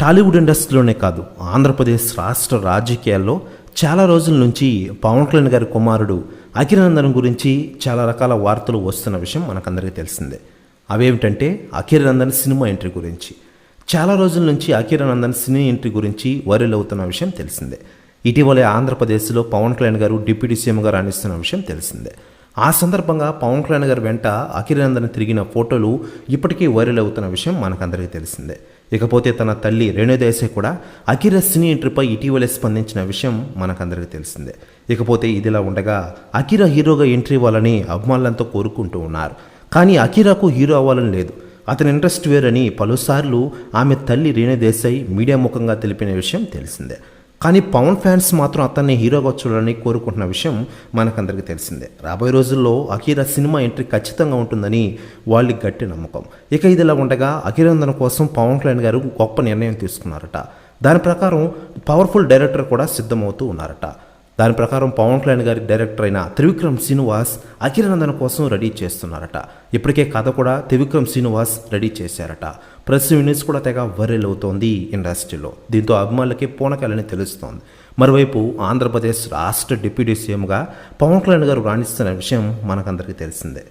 టాలీవుడ్ ఇండస్ట్రీలోనే కాదు ఆంధ్రప్రదేశ్ రాష్ట్ర రాజకీయాల్లో చాలా రోజుల నుంచి పవన్ కళ్యాణ్ గారి కుమారుడు అఖిరనందన్ గురించి చాలా రకాల వార్తలు వస్తున్న విషయం మనకందరికీ తెలిసిందే. అవేమిటంటే అఖిరనందన్ సినిమా ఎంట్రీ గురించి. చాలా రోజుల నుంచి అఖిరనందన్ సినీ ఎంట్రీ గురించి వైరల్ అవుతున్న విషయం తెలిసిందే. ఇటీవలే ఆంధ్రప్రదేశ్లో పవన్ కళ్యాణ్ గారు డిప్యూటీ సీఎంగా రాణిస్తున్న విషయం తెలిసిందే. ఆ సందర్భంగా పవన్ కళ్యాణ్ గారి వెంట అఖిరానందన్ తిరిగిన ఫోటోలు ఇప్పటికీ వైరల్ అవుతున్న విషయం మనకందరికీ తెలిసిందే. ఇకపోతే తన తల్లి రేణుదేశాయ్ కూడా అఖిర సినీ ఎంట్రీపై ఇటీవలే స్పందించిన విషయం మనకందరికీ తెలిసిందే. ఇకపోతే ఇదిలా ఉండగా అఖిర హీరోగా ఎంట్రీ ఇవ్వాలని అభిమానులంతా కోరుకుంటూ ఉన్నారు. కానీ అఖిరాకు హీరో అవ్వాలని లేదు. అతని ఇంట్రెస్ట్ వేరని పలుసార్లు ఆమె తల్లి రేణుదేశాయ్ మీడియా ముఖంగా తెలిపిన విషయం తెలిసిందే. కానీ పవన్ ఫ్యాన్స్ మాత్రం అతన్ని హీరోగా చూడాలని కోరుకుంటున్న విషయం మనకందరికీ తెలిసిందే. రాబోయే రోజుల్లో అఖీరా సినిమా ఎంట్రీ ఖచ్చితంగా ఉంటుందని వాళ్ళకి గట్టి నమ్మకం. ఇక ఇదిలా ఉండగా అఖిరందన్ కోసం పవన్ కళ్యాణ్ గారు గొప్ప నిర్ణయం తీసుకున్నారట. దాని ప్రకారం పవర్ఫుల్ డైరెక్టర్ కూడా సిద్ధమవుతూ ఉన్నారట. దాని ప్రకారం పవన్ కళ్యాణ్ గారి డైరెక్టర్ అయిన త్రివిక్రమ్ శ్రీనివాస్ అఖిలనందన కోసం రెడీ చేస్తున్నారట. ఇప్పటికే కథ కూడా త్రివిక్రమ్ శ్రీనివాస్ రెడీ చేశారట. ప్రెస్ యూనిట్స్ కూడా తెగ వర్రెల్ అవుతోంది ఇండస్ట్రీలో. దీంతో అభిమానులకి పూనకాలని తెలుస్తోంది. మరోవైపు ఆంధ్రప్రదేశ్ రాష్ట్ర డిప్యూటీ సీఎంగా పవన్ కళ్యాణ్ గారు రాణిస్తున్న విషయం మనకందరికీ తెలిసిందే.